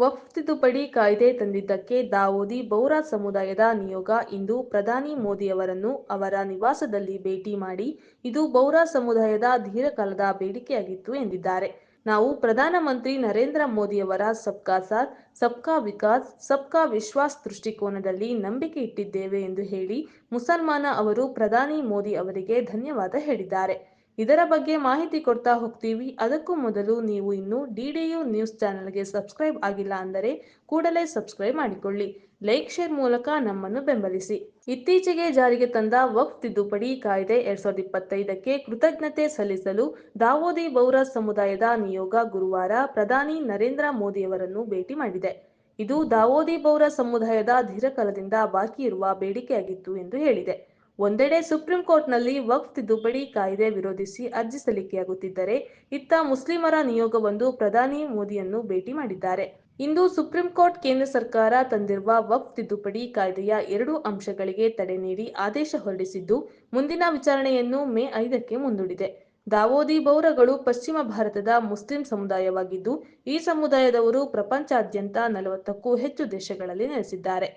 ವಕ್ಫ್ ತಿದ್ದುಪಡಿ ಕಾಯ್ದೆ ತಂದಿದ್ದಕ್ಕೆ ದಾವೂದಿ ಬೌರ ಸಮುದಾಯದ ನಿಯೋಗ ಇಂದು ಪ್ರಧಾನಿ ಮೋದಿಯವರನ್ನು ಅವರ ನಿವಾಸದಲ್ಲಿ ಭೇಟಿ ಮಾಡಿ, ಇದು ಬೌರ ಸಮುದಾಯದ ದೀರ್ಘಕಾಲದ ಬೇಡಿಕೆಯಾಗಿತ್ತು ಎಂದಿದ್ದಾರೆ. ನಾವು ಪ್ರಧಾನಮಂತ್ರಿ ನರೇಂದ್ರ ಮೋದಿಯವರ ಸಬ್ಕಾ ಸಾಥ್, ಸಬ್ಕಾ ವಿಕಾಸ್, ಸಬ್ಕಾ ವಿಶ್ವಾಸ್ ದೃಷ್ಟಿಕೋನದಲ್ಲಿ ನಂಬಿಕೆ ಇಟ್ಟಿದ್ದೇವೆ ಎಂದು ಹೇಳಿ ಮುಸಲ್ಮಾನ ಅವರು ಪ್ರಧಾನಿ ಮೋದಿ ಅವರಿಗೆ ಧನ್ಯವಾದ ಹೇಳಿದ್ದಾರೆ. ಇದರ ಬಗ್ಗೆ ಮಾಹಿತಿ ಕೊಡ್ತಾ ಹೋಗ್ತೀವಿ. ಅದಕ್ಕೂ ಮೊದಲು ನೀವು ಇನ್ನೂ ಡಿಡಿಯು ನ್ಯೂಸ್ ಚಾನೆಲ್ಗೆ ಸಬ್ಸ್ಕ್ರೈಬ್ ಆಗಿಲ್ಲ ಅಂದರೆ ಕೂಡಲೇ ಸಬ್ಸ್ಕ್ರೈಬ್ ಮಾಡಿಕೊಳ್ಳಿ. ಲೈಕ್, ಶೇರ್ ಮೂಲಕ ನಮ್ಮನ್ನು ಬೆಂಬಲಿಸಿ. ಇತ್ತೀಚೆಗೆ ಜಾರಿಗೆ ತಂದ ವಕ್ಫ್ ತಿದ್ದುಪಡಿ ಕಾಯ್ದೆ ಎರಡ್ ಸಾವಿರದ ಇಪ್ಪತ್ತೈದಕ್ಕೆ ಕೃತಜ್ಞತೆ ಸಲ್ಲಿಸಲು ದಾವೋದಿ ಬೌರ ಸಮುದಾಯದ ನಿಯೋಗ ಗುರುವಾರ ಪ್ರಧಾನಿ ನರೇಂದ್ರ ಮೋದಿಯವರನ್ನು ಭೇಟಿ ಮಾಡಿದೆ. ಇದು ದಾವೋದಿ ಬೌರ ಸಮುದಾಯದ ದೀರ್ಘಕಾಲದಿಂದ ಬಾಕಿ ಇರುವ ಬೇಡಿಕೆಯಾಗಿತ್ತು ಎಂದು ಹೇಳಿದೆ. ಒಂದೆಡೆ ಸುಪ್ರೀಂ ಕೋರ್ಟ್ನಲ್ಲಿ ವಕ್ಫ್ ತಿದ್ದುಪಡಿ ಕಾಯ್ದೆ ವಿರೋಧಿಸಿ ಅರ್ಜಿ ಸಲ್ಲಿಕೆಯಾಗುತ್ತಿದ್ದರೆ, ಇತ್ತ ಮುಸ್ಲಿಮರ ನಿಯೋಗವೊಂದು ಪ್ರಧಾನಿ ಮೋದಿಯನ್ನು ಭೇಟಿ ಮಾಡಿದ್ದಾರೆ. ಇಂದು ಸುಪ್ರೀಂ ಕೋರ್ಟ್ ಕೇಂದ್ರ ಸರ್ಕಾರ ತಂದಿರುವ ವಕ್ಫ್ ತಿದ್ದುಪಡಿ ಕಾಯ್ದೆಯ ಎರಡು ಅಂಶಗಳಿಗೆ ತಡೆ ನೀಡಿ ಆದೇಶ ಹೊರಡಿಸಿದ್ದು, ಮುಂದಿನ ವಿಚಾರಣೆಯನ್ನು ಮೇ ಐದಕ್ಕೆ ಮುಂದೂಡಿದೆ. ದಾವೋದಿ ಬೌರಗಳು ಪಶ್ಚಿಮ ಭಾರತದ ಮುಸ್ಲಿಂ ಸಮುದಾಯವಾಗಿದ್ದು, ಈ ಸಮುದಾಯದವರು ಪ್ರಪಂಚಾದ್ಯಂತ ನಲವತ್ತಕ್ಕೂ ಹೆಚ್ಚು ದೇಶಗಳಲ್ಲಿ ನೆಲೆಸಿದ್ದಾರೆ.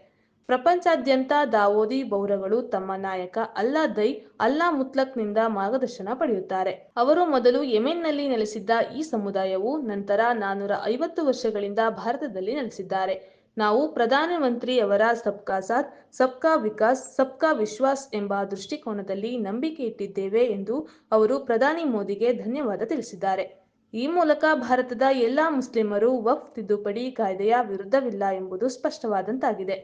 ಪ್ರಪಂಚಾದ್ಯಂತ ದಾವೋದಿ ಬೌರಗಳು ತಮ್ಮ ನಾಯಕ ಅಲ್ಲಾ ದೈ ಅಲ್ಲಾ ಮುತ್ಲಕ್ನಿಂದ ಮಾರ್ಗದರ್ಶನ ಪಡೆಯುತ್ತಾರೆ. ಅವರು ಮೊದಲು ಯೆಮೆನ್ನಲ್ಲಿ ನೆಲೆಸಿದ್ದ ಈ ಸಮುದಾಯವು ನಂತರ ನಾನೂರ ಐವತ್ತು ವರ್ಷಗಳಿಂದ ಭಾರತದಲ್ಲಿ ನೆಲೆಸಿದ್ದಾರೆ. ನಾವು ಪ್ರಧಾನಮಂತ್ರಿ ಅವರ ಸಬ್ಕಾ ಸಾಥ್, ಸಬ್ಕಾ ವಿಕಾಸ್, ಸಬ್ಕಾ ವಿಶ್ವಾಸ್ ಎಂಬ ದೃಷ್ಟಿಕೋನದಲ್ಲಿ ನಂಬಿಕೆ ಇಟ್ಟಿದ್ದೇವೆ ಎಂದು ಅವರು ಪ್ರಧಾನಿ ಮೋದಿಗೆ ಧನ್ಯವಾದ ತಿಳಿಸಿದ್ದಾರೆ. ಈ ಮೂಲಕ ಭಾರತದ ಎಲ್ಲಾ ಮುಸ್ಲಿಮರು ವಕ್ಫ್ ತಿದ್ದುಪಡಿ ಕಾಯ್ದೆಯ ವಿರುದ್ಧವಿಲ್ಲ ಎಂಬುದು ಸ್ಪಷ್ಟವಾದಂತಾಗಿದೆ.